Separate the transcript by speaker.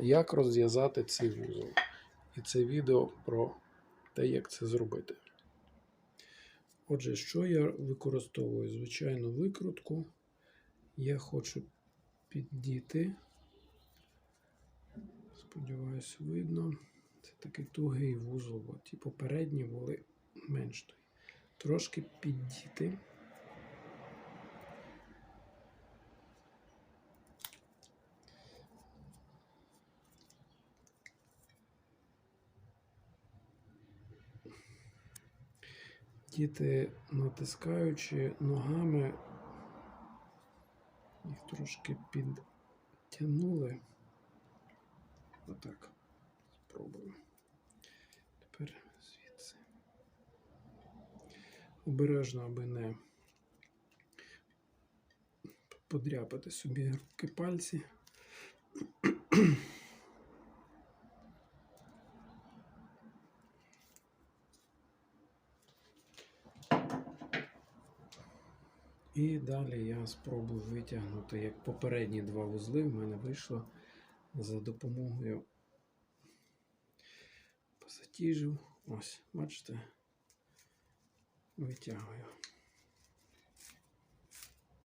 Speaker 1: як розв'язати цей вузол. І це відео про те, як це зробити. Отже, що я використовую? Звичайно, викрутку. Я хочу піддіти. Сподіваюсь, видно. Це такий тугий вузол, бо ті попередні були менш тугі. Трошки піддіти. Діти, натискаючи ногами, їх трошки підтягнули. Отак. Спробую. Тепер звідси. Обережно, аби не подряпати собі руки пальці. І далі я спробую витягнути, як попередні два вузли в мене вийшло за допомогою пасатіжів. Ось, бачите, витягую.